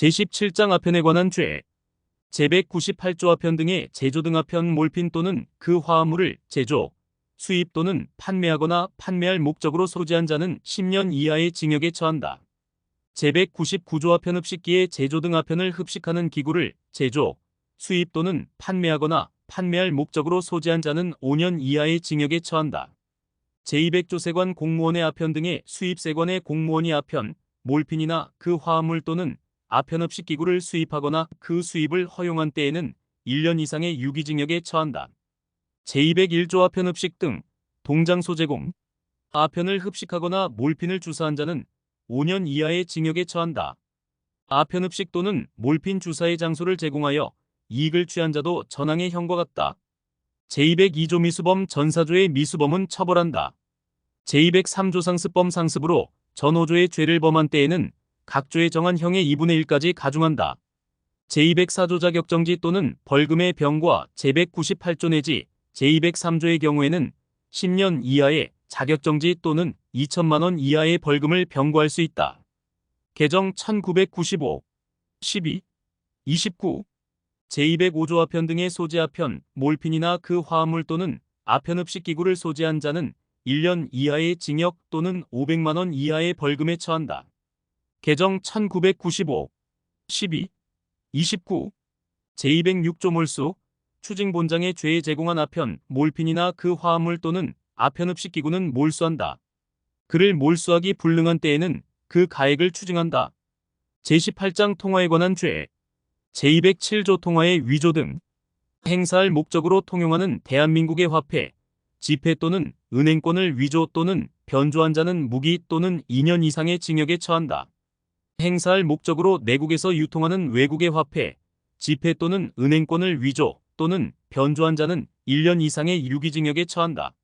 제17장 아편에 관한 죄 제198조 아편 등의 제조 등 아편 몰핀 또는 그 화합물을 제조, 수입 또는 판매하거나 판매할 목적으로 소지한 자는 10년 이하의 징역에 처한다. 제199조 아편 흡식기의 제조 등 아편을 흡식하는 기구를 제조, 수입 또는 판매하거나 판매할 목적으로 소지한 자는 5년 이하의 징역에 처한다. 제200조 세관 공무원의 아편 등의 수입 세관의 공무원이 아편, 몰핀이나 그 화합물 또는 아편 흡식 기구를 수입하거나 그 수입을 허용한 때에는 1년 이상의 유기징역에 처한다. 제201조 아편 흡식 등 동장소 제공, 아편을 흡식하거나 몰핀을 주사한 자는 5년 이하의 징역에 처한다. 아편 흡식 또는 몰핀 주사의 장소를 제공하여 이익을 취한 자도 전항의 형과 같다. 제202조 미수범 전사조의 미수범은 처벌한다. 제203조 상습범 상습으로 전호조의 죄를 범한 때에는 각 조에 정한 형의 2분의 1까지 가중한다. 제204조 자격정지 또는 벌금의 병과 제198조 내지 제203조의 경우에는 10년 이하의 자격정지 또는 2천만 원 이하의 벌금을 병고할 수 있다. 개정 1995 12 29 제205조 아편 등의 소지 아편, 몰핀이나 그 화합물 또는 아편 흡식 기구를 소지한 자는 1년 이하의 징역 또는 500만 원 이하의 벌금에 처한다. 개정 1995 12 29 제206조 몰수 추징본장의 죄에 제공한 아편, 몰핀이나 그 화합물 또는 아편 흡식 기구는 몰수한다. 그를 몰수하기 불능한 때에는 그 가액을 추징한다. 제18장 통화에 관한 죄 제207조 통화의 위조 등 행사할 목적으로 통용하는 대한민국의 화폐, 지폐 또는 은행권을 위조 또는 변조한 자는 무기 또는 2년 이상의 징역에 처한다. 행사할 목적으로 내국에서 유통하는 외국의 화폐, 지폐 또는 은행권을 위조 또는 변조한 자는 1년 이상의 유기징역에 처한다.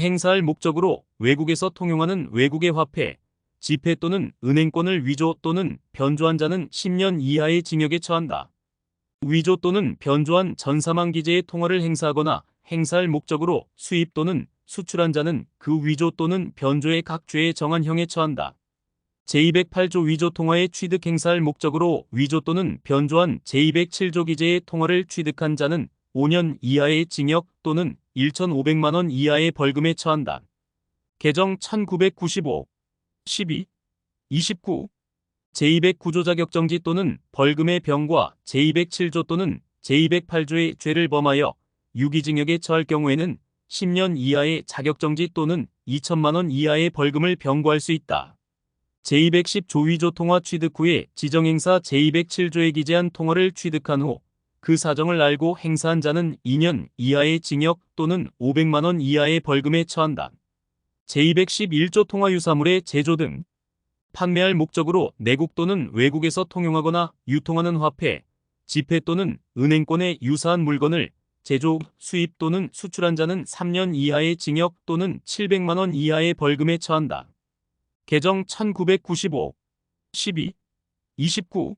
행사할 목적으로 외국에서 통용하는 외국의 화폐, 지폐 또는 은행권을 위조 또는 변조한 자는 10년 이하의 징역에 처한다. 위조 또는 변조한 전사망 기재의 통화를 행사하거나 행사할 목적으로 수입 또는 수출한 자는 그 위조 또는 변조의 각 죄에 정한 형에 처한다. 제208조 위조 통화의 취득 행사할 목적으로 위조 또는 변조한 제207조 기재의 통화를 취득한 자는 5년 이하의 징역 또는 1,500만 원 이하의 벌금에 처한다. 개정 1995 12 29 제209조 자격정지 또는 벌금의 병과 제207조 또는 제208조의 죄를 범하여 유기징역에 처할 경우에는 10년 이하의 자격정지 또는 2천만 원 이하의 벌금을 병고할 수 있다. 제210 조위조 통화 취득 후에 지정행사 제207조에 기재한 통화를 취득한 후 그 사정을 알고 행사한 자는 2년 이하의 징역 또는 500만 원 이하의 벌금에 처한다. 제211조 통화유사물의 제조 등 판매할 목적으로 내국 또는 외국에서 통용하거나 유통하는 화폐, 지폐 또는 은행권에 유사한 물건을 제조, 수입 또는 수출한 자는 3년 이하의 징역 또는 700만 원 이하의 벌금에 처한다. 개정 1995 12 29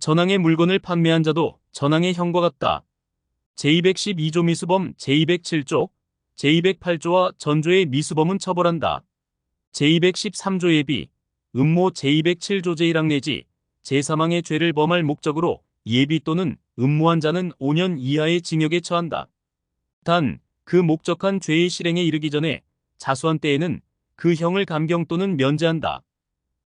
전항의 물건을 판매한 자도 전항의 형과 같다. 제212조 미수범 제207조 제208조와 전조의 미수범은 처벌한다. 제213조 예비 음모 제207조 제1항 내지 제3항의 죄를 범할 목적으로 예비 또는 음모한 자는 5년 이하의 징역에 처한다. 단 그 목적한 죄의 실행에 이르기 전에 자수한 때에는 그 형을 감경 또는 면제한다.